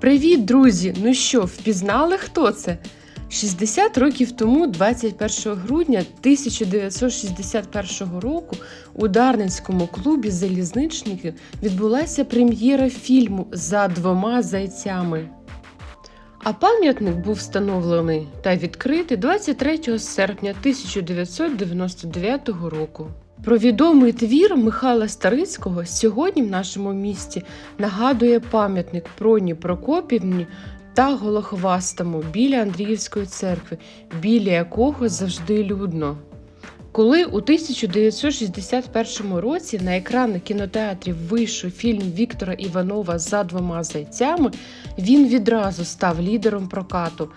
Привіт, друзі! Ну що, впізнали, хто це? 60 років тому, 21 грудня 1961 року, у Дарницькому клубі залізничників відбулася прем'єра фільму За двома зайцями. А пам'ятник був встановлений та відкритий 23 серпня 1999 року. Про відомий твір Михайла Старицького сьогодні в нашому місті нагадує пам'ятник Проні Прокопівні та Голохвастому біля Андріївської церкви, біля якого завжди людно. Коли у 1961 році на екрани кінотеатрів вийшов фільм Віктора Іванова за двома зайцями, він відразу став лідером прокату.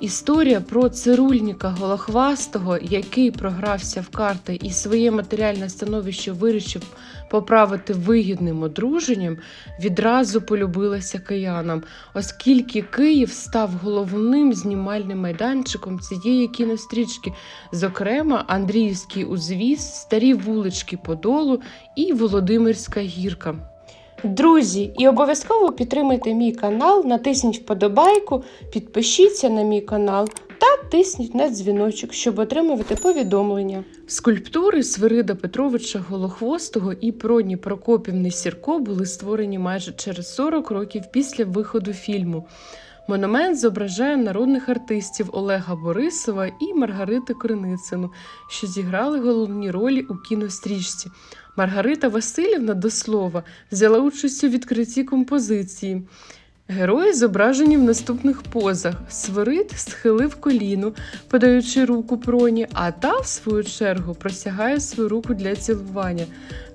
Історія про цирульника Голохвастого, який програвся в карти і своє матеріальне становище вирішив поправити вигідним одруженням, відразу полюбилася киянам, оскільки Київ став головним знімальним майданчиком цієї кінострічки, зокрема Андріївський узвіз, старі вулички Подолу і Володимирська гірка. Друзі, і обов'язково підтримайте мій канал, натисніть вподобайку, підпишіться на мій канал та тисніть на дзвіночок, щоб отримувати повідомлення. Скульптури Свирида Петровича Голохвостого і Проні Прокопівни Сірко були створені майже через 40 років після виходу фільму. Монумент зображає народних артистів Олега Борисова і Маргарити Криницину, що зіграли головні ролі у кінострічці. Маргарита Васильівна до слова взяла участь у відкритті композиції. Герої зображені в наступних позах. Свирид схилив коліно, подаючи руку проні, а та, в свою чергу, просягає свою руку для цілування.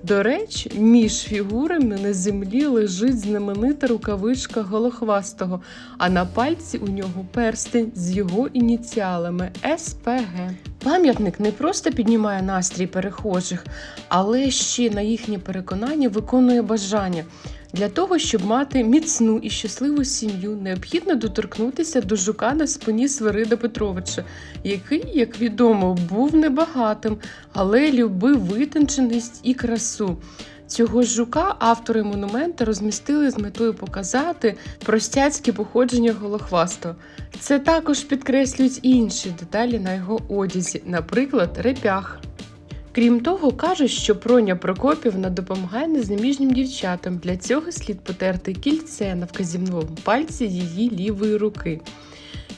До речі, між фігурами на землі лежить знаменита рукавичка голохвастого, а на пальці у нього перстень з його ініціалами СПГ. Пам'ятник не просто піднімає настрій перехожих, але ще на їхнє переконання виконує бажання. Для того, щоб мати міцну і щасливу сім'ю, необхідно доторкнутися до жука на спині Свирида Петровича, який, як відомо, був небагатим, але любив витонченість і красу. Цього жука автори монумента розмістили з метою показати простяцьке походження голохвастого. Це також підкреслюють інші деталі на його одязі, наприклад, репях. Крім того, кажуть, що Проня Прокопівна допомагає незаміжнім дівчатам. Для цього слід потерти кільце на вказівному пальці її лівої руки.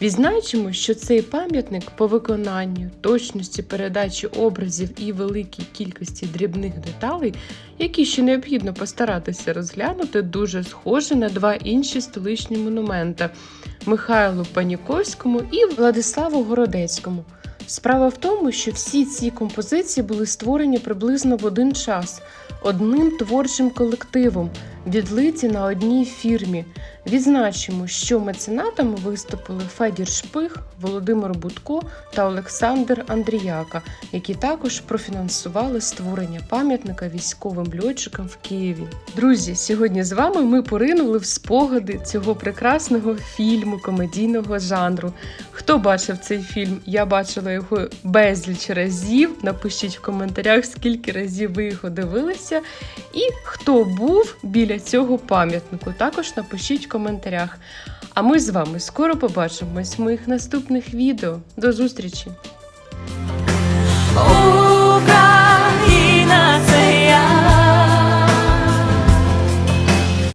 Відзначимо, що цей пам'ятник по виконанню, точності передачі образів і великій кількості дрібних деталей, які ще необхідно постаратися розглянути, дуже схожий на два інші столичні монумента Михайлу Паніковському і Владиславу Городецькому. Справа в тому, що всі ці композиції були створені приблизно в один час, одним творчим колективом, відлиті на одній фірмі. Відзначимо, що меценатами виступили Федір Шпих, Володимир Будко та Олександр Андріяка, які також профінансували створення пам'ятника військовим льотчикам в Києві. Друзі, сьогодні з вами ми поринули в спогади цього прекрасного фільму комедійного жанру. Хто бачив цей фільм? Я бачила його безліч разів. Напишіть в коментарях, скільки разів ви його дивилися, і хто був біля цього пам'ятнику. Також напишіть в коментарях. А ми з вами скоро побачимось в моїх наступних відео. До зустрічі!